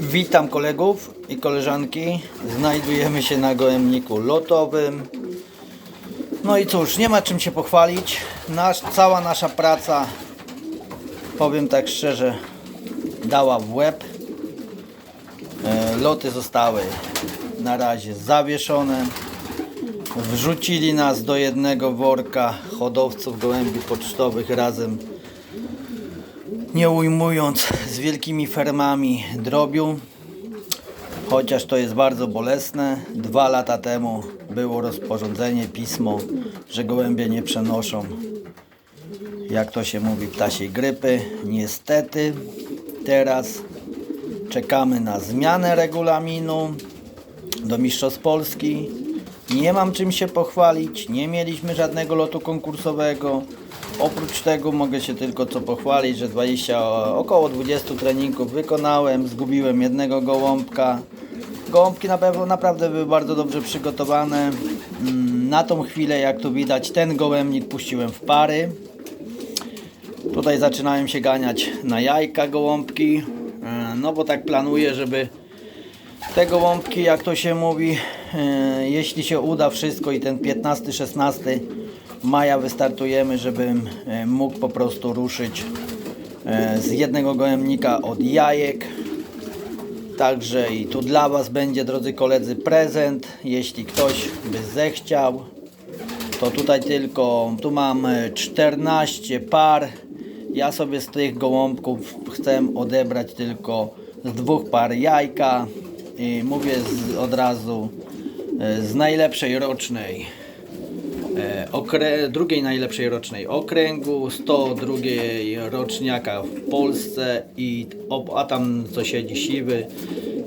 Witam kolegów i koleżanki. Znajdujemy się na gołębniku lotowym. No i cóż, nie ma czym się pochwalić. Nasz, cała nasza praca, powiem tak szczerze, dała w łeb. E, loty zostały na razie zawieszone. Wrzucili nas do jednego worka hodowców gołębi pocztowych razem nie ujmując z wielkimi fermami drobiu, chociaż to jest bardzo bolesne. Dwa lata temu było rozporządzenie, pismo, że gołębie nie przenoszą, jak to się mówi, ptasiej grypy. Niestety teraz czekamy na zmianę regulaminu do Mistrzostw Polski. Nie mam czym się pochwalić, nie mieliśmy żadnego lotu konkursowego. Oprócz tego mogę się tylko co pochwalić, że 20, około 20 treningów wykonałem, zgubiłem jednego gołąbka. Gołąbki na pewno naprawdę były bardzo dobrze przygotowane. Mm, Na tą chwilę, jak tu widać, ten gołębnik puściłem w pary. Tutaj zaczynają się ganiać na jajka gołąbki. E, No bo tak planuję, żeby te gołąbki, jak to się mówi, jeśli się uda wszystko i ten 15-16 maja wystartujemy, żebym e, mógł po prostu ruszyć e, z jednego gołębnika od jajek. Także i tu dla Was będzie, drodzy koledzy, prezent. Jeśli ktoś by zechciał, to tutaj tylko, tu mam e, 14 par. Ja sobie z tych gołąbków chcę odebrać tylko z dwóch par jajka. I mówię z, od razu e, z najlepszej rocznej e, drugiej najlepszej rocznej okręgu, 102 roczniaka w Polsce i a tam co siedzi siwy.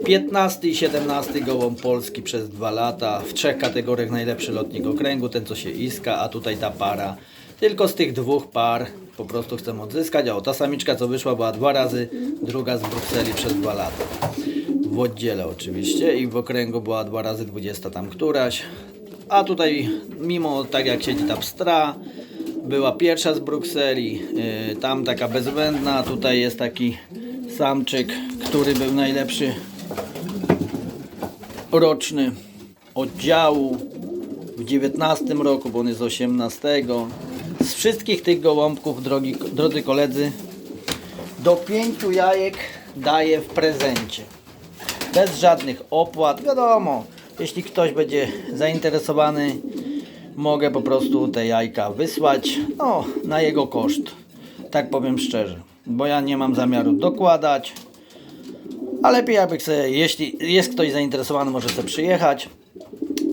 15 i 17 gołąb Polski przez dwa lata. W trzech kategoriach najlepszy lotnik okręgu, ten co się iska, a tutaj ta para. Tylko z tych dwóch par po prostu chcę odzyskać, a o ta samiczka co wyszła była dwa razy, druga z Brukseli przez dwa lata w oddziele oczywiście i w okręgu była dwa razy 20 tam któraś. A tutaj mimo tak jak siedzi ta pstra, była pierwsza z Brukseli, yy, tam taka bezwzględna, tutaj jest taki samczyk, który był najlepszy roczny oddziału w 19 roku, bo on jest z 18. Z wszystkich tych gołąbków, drogi, drodzy koledzy, do pięciu jajek daję w prezencie bez żadnych opłat. Wiadomo, jeśli ktoś będzie zainteresowany, mogę po prostu te jajka wysłać no, na jego koszt. Tak powiem szczerze, bo ja nie mam zamiaru dokładać. A lepiej jakby sobie, jeśli jest ktoś zainteresowany, może sobie przyjechać.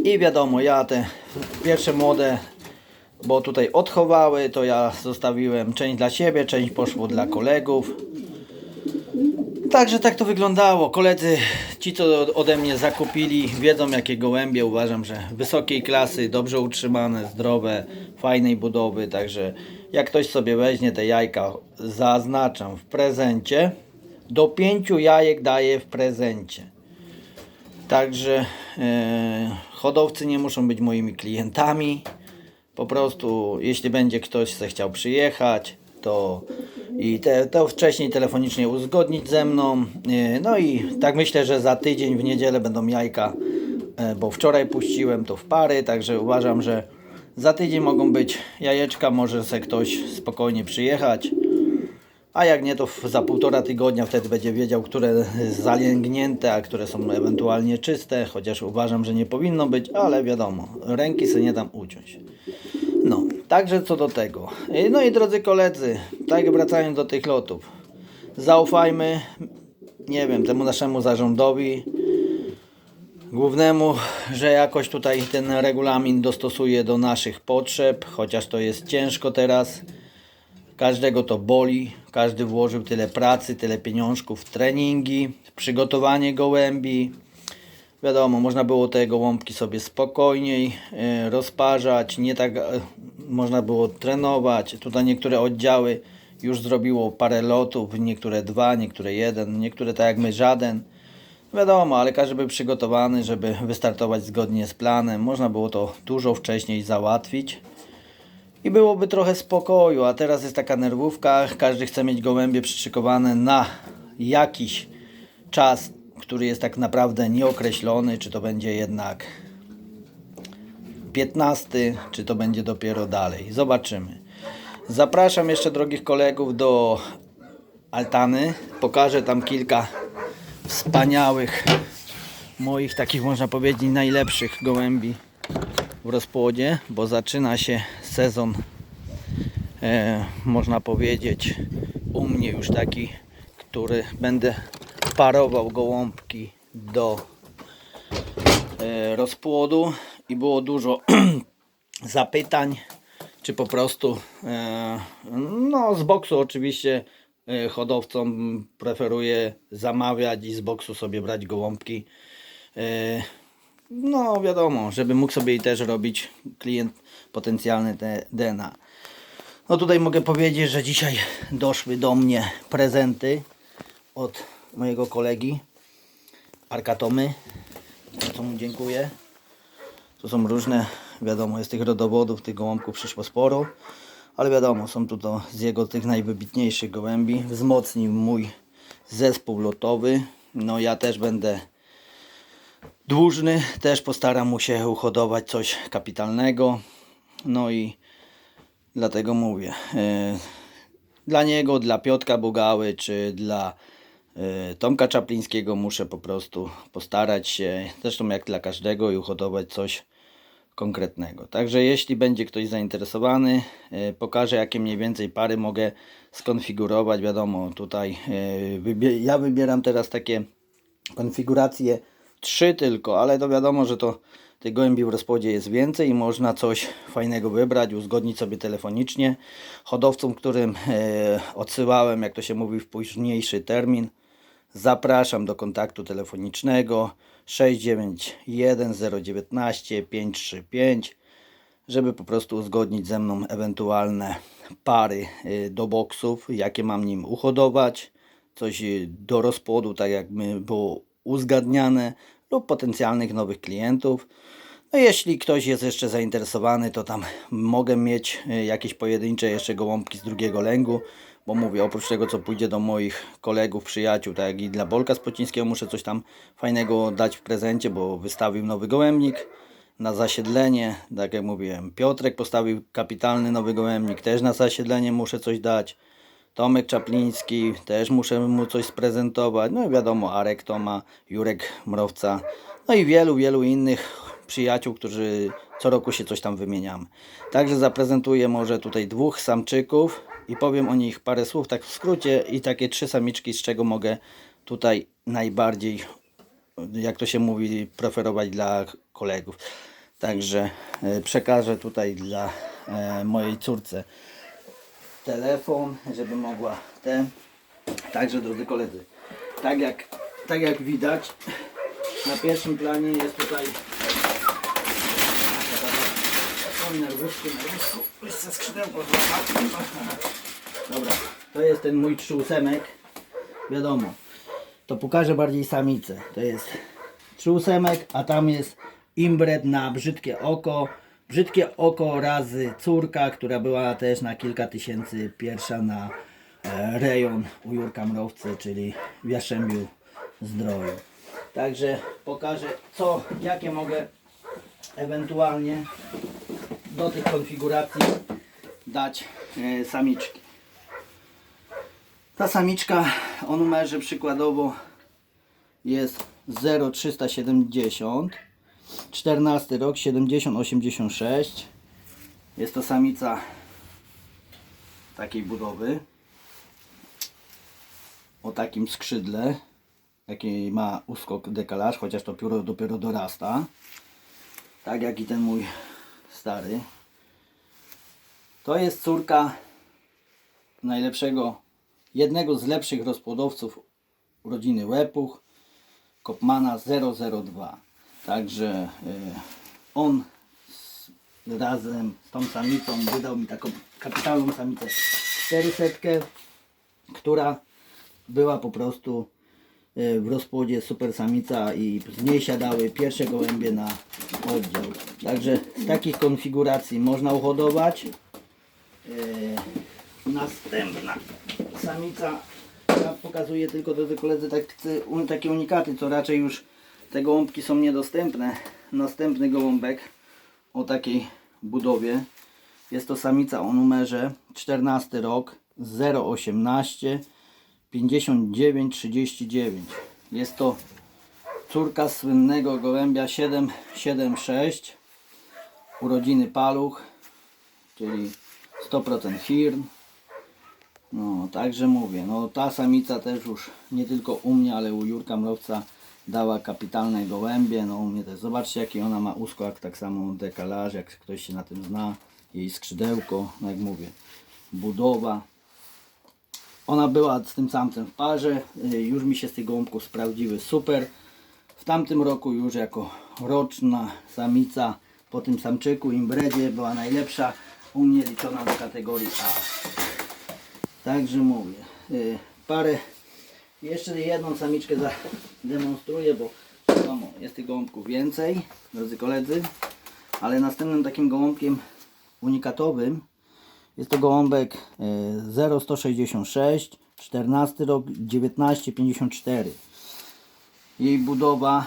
I wiadomo, ja te pierwsze młode, bo tutaj odchowały, to ja zostawiłem część dla siebie, część poszło dla kolegów. Także tak to wyglądało. Koledzy, ci co ode mnie zakupili, wiedzą jakie gołębie. Uważam, że wysokiej klasy, dobrze utrzymane, zdrowe, fajnej budowy. Także jak ktoś sobie weźmie te jajka, zaznaczam w prezencie. Do pięciu jajek daję w prezencie. Także e, hodowcy nie muszą być moimi klientami. Po prostu, jeśli będzie ktoś se chciał przyjechać, to i te, to wcześniej telefonicznie uzgodnić ze mną. E, No i tak myślę, że za tydzień w niedzielę będą jajka, e, bo wczoraj puściłem to w pary, także uważam, że za tydzień mogą być jajeczka, może se ktoś spokojnie przyjechać. A jak nie, to za półtora tygodnia wtedy będzie wiedział, które zalęgnięte, a które są ewentualnie czyste, chociaż uważam, że nie powinno być, ale wiadomo, ręki sobie nie dam uciąć. No, także co do tego. Y, No i drodzy koledzy, tak wracając do tych lotów, zaufajmy, nie wiem, temu naszemu zarządowi, głównemu, że jakoś tutaj ten regulamin dostosuje do naszych potrzeb, chociaż to jest ciężko teraz. Każdego to boli, każdy włożył tyle pracy, tyle pieniążków w treningi, w przygotowanie gołębi. Wiadomo, można było te gołąbki sobie spokojniej e, rozparzać, nie tak e, można było trenować. Tutaj niektóre oddziały już zrobiło parę lotów, niektóre dwa, niektóre jeden, niektóre tak jak my żaden. Wiadomo, ale każdy był przygotowany, żeby wystartować zgodnie z planem. Można było to dużo wcześniej załatwić i byłoby trochę spokoju, a teraz jest taka nerwówka, każdy chce mieć gołębie przyszykowane na jakiś czas który jest tak naprawdę nieokreślony, czy to będzie jednak 15, czy to będzie dopiero dalej. Zobaczymy. Zapraszam jeszcze drogich kolegów do altany. Pokażę tam kilka wspaniałych moich takich można powiedzieć najlepszych gołębi w rozpłodzie, bo zaczyna się sezon e, można powiedzieć u mnie już taki, który będę parował gołąbki do e, rozpłodu i było dużo zapytań, czy po prostu e, no z boksu oczywiście e, hodowcom preferuję zamawiać i z boksu sobie brać gołąbki. No wiadomo, żeby mógł sobie i też robić klient potencjalny te DNA. No tutaj mogę powiedzieć, że dzisiaj doszły do mnie prezenty od mojego kolegi Arkatomy. Za co mu dziękuję. To są różne, wiadomo, jest tych rodowodów, tych gołąbków przyszło sporo, ale wiadomo, są tu to z jego tych najwybitniejszych gołębi. Wzmocnił mój zespół lotowy. No ja też będę dłużny, też postaram mu się uhodować coś kapitalnego. No i dlatego mówię. e, Dla niego, dla Piotka Bugały, czy dla Tomka Czaplińskiego muszę po prostu postarać się, zresztą jak dla każdego i uhodować coś konkretnego. Także jeśli będzie ktoś zainteresowany, e, pokażę jakie mniej więcej pary mogę skonfigurować. Wiadomo, tutaj e, ja wybieram teraz takie konfiguracje trzy tylko, ale to wiadomo, że to tych gołębi w rozpłodzie jest więcej i można coś fajnego wybrać, uzgodnić sobie telefonicznie. Hodowcom, którym e, odsyłałem, jak to się mówi, w późniejszy termin, zapraszam do kontaktu telefonicznego 691 019 535 żeby po prostu uzgodnić ze mną ewentualne pary y, do boksów, jakie mam nim uhodować, coś y, do rozpłodu, tak jakby było uzgadniane, lub potencjalnych nowych klientów. No jeśli ktoś jest jeszcze zainteresowany, to tam mogę mieć y, jakieś pojedyncze jeszcze gołąbki z drugiego lęgu, bo mówię, oprócz tego co pójdzie do moich kolegów, przyjaciół, tak jak i dla Bolka Spocińskiego muszę coś tam fajnego dać w prezencie, bo wystawił nowy gołębnik na zasiedlenie, tak jak mówiłem, Piotrek postawił kapitalny nowy gołębnik, też na zasiedlenie muszę coś dać. Tomek Czapliński, też muszę mu coś sprezentować. No i wiadomo, Arek Toma, Jurek Mrowca, no i wielu, wielu innych przyjaciół, którzy co roku się coś tam wymieniamy. Także zaprezentuję może tutaj dwóch samczyków i powiem o nich parę słów, tak w skrócie i takie trzy samiczki, z czego mogę tutaj najbardziej jak to się mówi, preferować dla kolegów. Także e, przekażę tutaj dla e, mojej córce telefon, żeby mogła ten. Także drodzy koledzy, tak jak, tak jak widać, na pierwszym planie jest tutaj Oj, nerwówki, nerwówku. Jeszcze skrzydełko złamać. Dobra, to jest ten mój trzyósemek. Wiadomo, to pokażę bardziej samicę. To jest trzyósemek, a tam jest imbret na brzydkie oko. Brzydkie oko razy córka, która była też na kilka tysięcy pierwsza na e, rejon u Jurka Mrowcy, czyli w Jastrzębiu Zdroju. Także pokażę co, jakie mogę ewentualnie do tych konfiguracji dać e, samiczki. Ta samiczka o numerze przykładowo jest 0370 14 rok 7086 jest to samica takiej budowy o takim skrzydle jaki ma uskok dekalaż chociaż to pióro dopiero dorasta tak jak i ten mój stary to jest córka najlepszego jednego z lepszych rozpłodowców rodziny Łepuch, Kopmana 002. Także e, on razem z tą samicą wydał mi taką kapitalną samicę 400, która była po prostu w rozpłodzie super samica i z niej siadały pierwsze gołębie na oddział. Także z takich konfiguracji można uhodować. E, Następna samica Ja pokazuję tylko drodzy koledzy tak, takie unikaty, co raczej już te gołąbki są niedostępne. Następny gołąbek o takiej budowie. Jest to samica o numerze 14 rok 018 5939. Jest to córka słynnego gołębia 776 urodziny paluch, czyli 100% firm. No, także mówię, no ta samica też już nie tylko u mnie, ale u Jurka Mrowca dała kapitalne gołębie, no u mnie też. Zobaczcie jaki ona ma uskok, tak samo dekalaż, jak ktoś się na tym zna, jej skrzydełko, no jak mówię, budowa. Ona była z tym samcem w parze, y, już mi się z tych gołąbków sprawdziły super. W tamtym roku już jako roczna samica po tym samczyku imbredzie była najlepsza, u mnie liczona do kategorii A. Także mówię. y, Parę. Jeszcze jedną samiczkę zademonstruję, bo wiadomo, jest tych gołąbków więcej, drodzy koledzy. Ale następnym takim gołąbkiem unikatowym jest to gołąbek y, 0166, 14 rok 1954. Jej budowa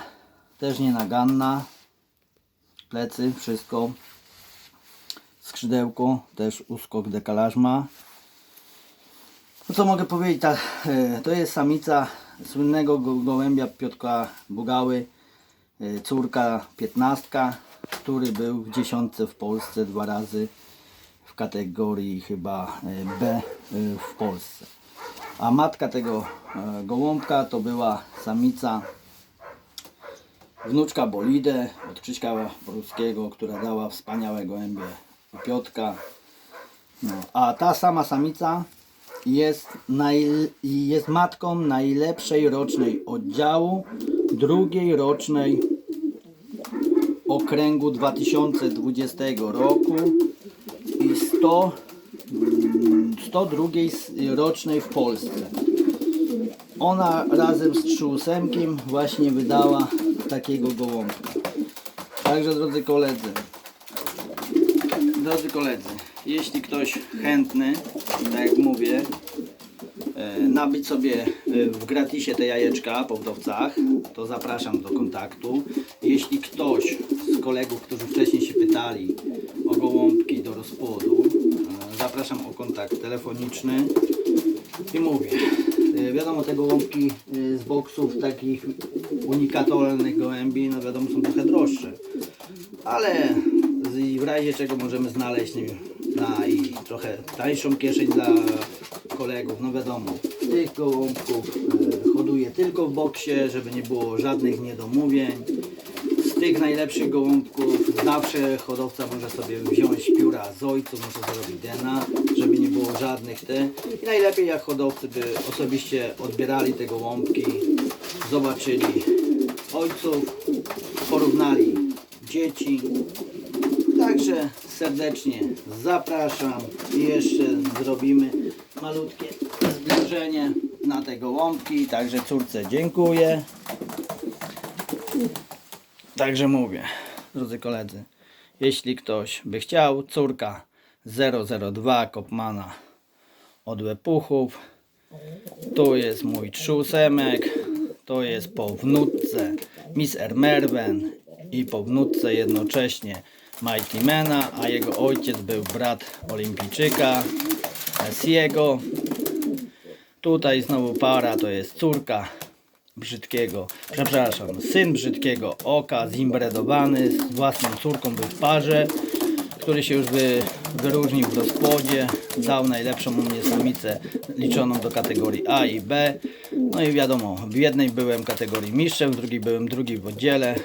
też nienaganna. Plecy, wszystko. Skrzydełko, też uskok dekalaż ma. No co mogę powiedzieć, e, to jest samica słynnego go- gołębia Piotra Bugały, e, córka piętnastka, który był w dziesiątce w Polsce dwa razy kategorii chyba e, B e, w Polsce. A matka tego e, gołąbka to była samica wnuczka Bolidę od Krzyśka Boruskiego, która dała wspaniałe gołębie Piotka. No, a ta sama samica jest, jest matką najlepszej rocznej oddziału, drugiej rocznej okręgu 2020 roku 100, mm, 102 rocznej w Polsce. Ona razem z Trzyósemkiem właśnie wydała takiego gołąbka. Także drodzy koledzy, drodzy koledzy, jeśli ktoś chętny, tak jak mówię, e, nabyć sobie e, w gratisie te jajeczka po wdowcach, to zapraszam do kontaktu. Jeśli ktoś z kolegów, którzy wcześniej się pytali o gołąbki do rozpłodu, e, zapraszam o kontakt telefoniczny i mówię. e, Wiadomo, te gołąbki e, z boksów takich unikatolnych gołębi, no wiadomo, są trochę droższe. Ale w razie czego możemy znaleźć na i trochę tańszą kieszeń dla kolegów, no wiadomo. Tych gołąbków hoduję tylko w boksie, żeby nie było żadnych niedomówień. Z tych najlepszych gołąbków zawsze hodowca może sobie wziąć pióra z ojcu, może zrobić dena, żeby nie było żadnych te. I najlepiej jak hodowcy by osobiście odbierali te gołąbki, zobaczyli ojców, porównali dzieci. Także serdecznie zapraszam i jeszcze zrobimy malutkie zbliżenie na te gołąbki. Także córce dziękuję. Także mówię, drodzy koledzy, jeśli ktoś by chciał, córka 002 Kopmana od Łypuchów, tu jest mój trzósemek, to jest po wnuczce Miss Ermerven i po wnuczce jednocześnie Mighty Mana, a jego ojciec był brat olimpijczyka Messiego. Tutaj znowu para, to jest córka brzydkiego, przepraszam, syn brzydkiego oka, zimbredowany, z własną córką był w parze, który się już wy, wyróżnił w rozpłodzie, dał najlepszą u mnie samicę liczoną do kategorii A i B. No i wiadomo, w jednej byłem kategorii mistrzem, w drugiej byłem drugi w oddziale,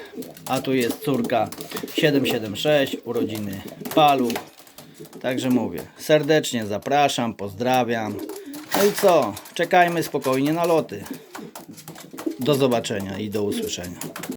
a tu jest córka 776, urodziny Palu. Także mówię, serdecznie zapraszam, pozdrawiam. No i co? Czekajmy spokojnie na loty. Do zobaczenia i do usłyszenia.